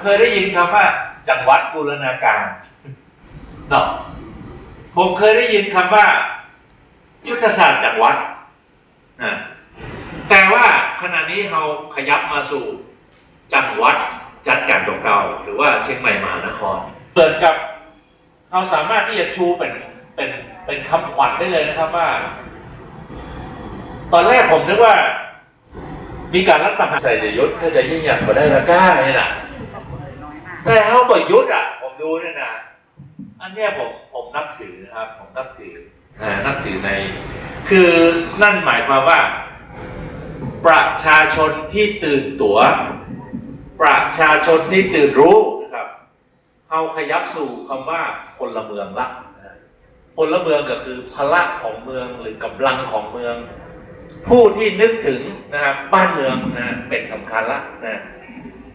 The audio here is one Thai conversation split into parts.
เคยได้ยินคำว่า จังหวัดบูรณาการเนาะผมเคยได้ยินคำว่า ยุทธศาสตร์จังหวัดนะแต่ว่าขณะนี้เราขยับมาสู่จังหวัดจัดการเก่าๆหรือว่าเชียงใหม่มหานครเปิดกับเราสามารถที่จะชูเป็นเป็นเป็นคำขวัญได้เลยนะครับว่า ตอนแรกผมนึกว่า มีการรัฐประหารใส่ยศเพื่อจะยิ่งใหญ่กว่าได้ละก้าเนี่ยนะ แต่เขาบอกยุทธอะ ผมดูเนี่ยนะอันเนี้ยผมผมนับถือนะครับ ผมนับถืออนับถือใน คือนั่นหมายความว่า ประชาชนที่ตื่นตัว ประชาชนที่ตื่นรู้นะครับเขาขยับสู่คำว่าพละเมืองละคนละเมืองก็คือพละของเมืองหรือกำลังของเมือง ผู้ที่นึกถึงนะครับบ้านเมืองนะเป็นสำคัญละนะ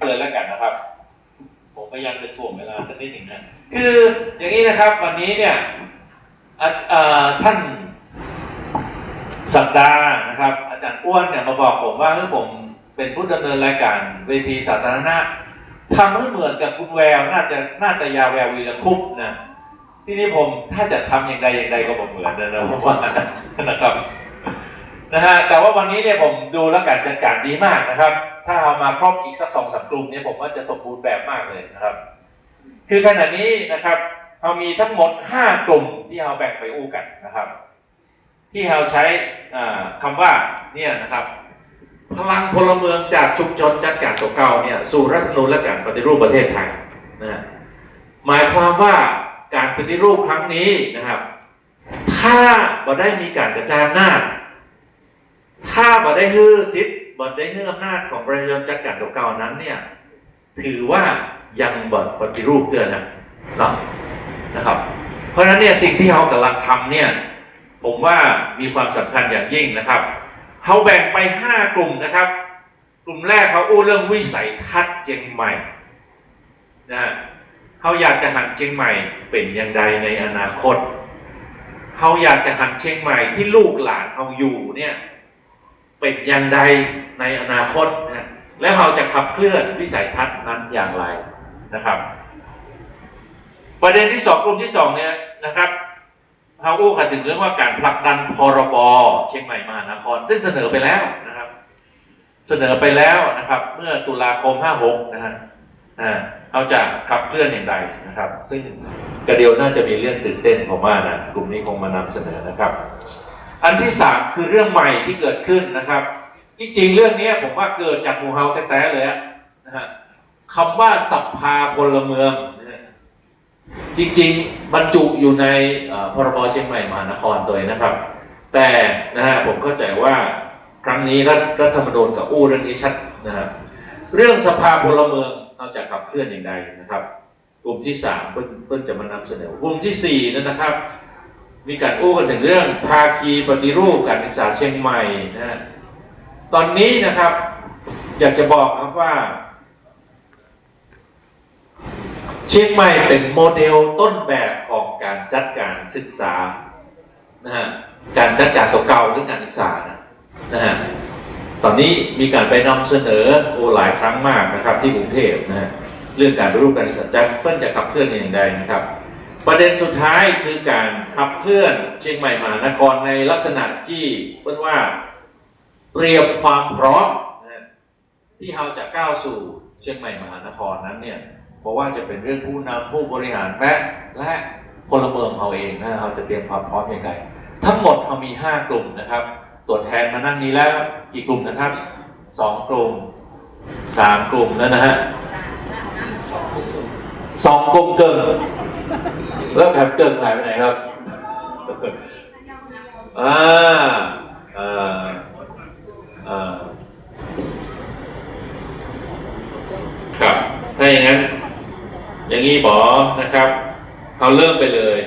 เลยแล้วกันนะครับ พยายามจะถ่วงเวลาสักนิดหนึ่งนะคืออย่างนี้นะครับวันนี้เนี่ยท่านสัปดาห์นะครับ อาจารย์อ้วนเนี่ยมาบอกผมว่าเฮ้ยผมเป็นผู้ดำเนินรายการเวทีสาธารณะทำให้เหมือนกับคุณแววน่าจะน่าจะยาแวววีรคุปนะที่นี่ผมถ้าจะทำอย่างใดอย่างใดก็บอกเหมือนนะนะผมว่านะครับ นะฮะแต่ว่าวันนี้เนี่ยผมดูแล้วการจัดการดีมากนะครับ ถ้าเอามาครอบอีกสักสองสามกลุ่มเนี่ยผมว่าจะสมบูรณ์แบบมากเลยนะครับ คือขณะนี้นะครับเรามีทั้งหมด 5 กลุ่มที่เราแบ่งไปอู้กันนะครับ ที่เราใช้อ่าคำว่าเนี่ยนะครับ พลังพลเมืองจากชุมชนจัดการตัวเก่าเนี่ยสู่รัฐธรรมนูญและการปฏิรูปประเทศไทยนะฮะหมายความว่าการปฏิรูปครั้งนี้นะครับ ถ้าบ่ได้มีการกระจายอำนาจ ถ้าบ่ได้ฮื้อซิดบ่ได้ฮื้ออำนาจของประชาชนจัดการตัวเก่านั้นเนี่ยถือว่ายังบ่ปฏิรูปเตือนนะนะนะครับ เพราะฉะนั้นเนี่ยสิ่งที่เรากำลังทำเนี่ยผมว่ามีความสำคัญอย่างยิ่งนะครับเขาแบ่งไป 5 กลุ่มนะครับ กลุ่มแรกเขาอู้เรื่องวิสัยทัศน์เชียงใหม่นะฮะเขาอยากจะหันเชียงใหม่เป็นอย่างใดในอนาคตเขาอยากจะหันเชียงใหม่ที่ลูกหลานเขาอยู่เนี่ย เป็นอย่างใดในอนาคตนะและเราจะขับเคลื่อนวิสัยทัศน์นั้นอย่างไรนะครับ ประเด็นที่สองกลุ่มที่สองเนี่ยนะครับเฮาอู้ขัดถึงเรื่องว่าการผลักดันพรบเชียงใหม่มหานคร ซึ่งเสนอไปแล้วนะครับ เสนอไปแล้วนะครับ เมื่อตุลาคม 56 นะฮะอ่าเขาจะขับเคลื่อนอย่างไรนะครับ ซึ่งกระเดียวน่าจะมีเรื่องตื่นเต้นผมว่านะกลุ่มนี้คงมานำเสนอนะครับ อันที่สามคือเรื่องใหม่ที่เกิดขึ้นนะครับจริงๆเรื่องนี้ผมว่าเกิดจากหมูเฮาแต่ๆเลยอะนะฮะคำว่าสัพพาพลเมืองจริงๆบรรจุอยู่ในพรบเชียงใหม่มหานครตัวเองนะครับ แต่นะฮะผมเข้าใจว่าครั้งนี้รัฐรัฐธรรมนูญกับอู้เรื่องนี้ชัดนะครับเรื่องสภาพลเมืองเราจะขับเคลื่อนอย่างไรนะครับ กลุ่มที่สามเพิ่นเพิ่นจะมานำเสนอกลุ่มที่สี่นั่นนะครับ มีการอู้กันถึงเรื่องภาคีปฏิรูปการศึกษาเชียงใหม่นะตอนนี้นะครับ อยากจะบอกครับว่า เชียงใหม่เป็นโมเดลต้นแบบของการจัดการศึกษานะฮะการจัดการตัวเก่าเรื่องการศึกษานะนะฮะตอนนี้มีการไปนำเสนอโอหลายครั้งมากนะครับ ที่กรุงเทพนะฮะเรื่องการปฏิรูปการศึกษาจะเพื่นจะขับเคลื่อนอย่างไรนะครับ ประเด็นสุดท้ายคือการขับเคลื่อนเชียงใหม่มหานครในลักษณะที่เพื่อนว่าเตรียมความพร้อมนะฮะที่เราจะก้าวสู่เชียงใหม่มหานครนั้นเนี่ยเพราะว่าจะเป็นเรื่องผู้นำผู้บริหารและและพลเมืองเราเองนะเราจะเตรียมความพร้อมอย่างไรทั้งหมดเรามี 5 กลุ่มนะครับ ตัวแทนมานั่งนี้แล้วกี่กลุ่มนะครับสองกลุ่มสามกลุ่มแล้วนะฮะสองกลุ่มเกิน แล้วแถบเกินหายไปไหนครับ อ่า อ่า อ่า ครับ ถ้าอย่างนั้น อย่างนี้บอนะครับ เขาเริ่มไปเลย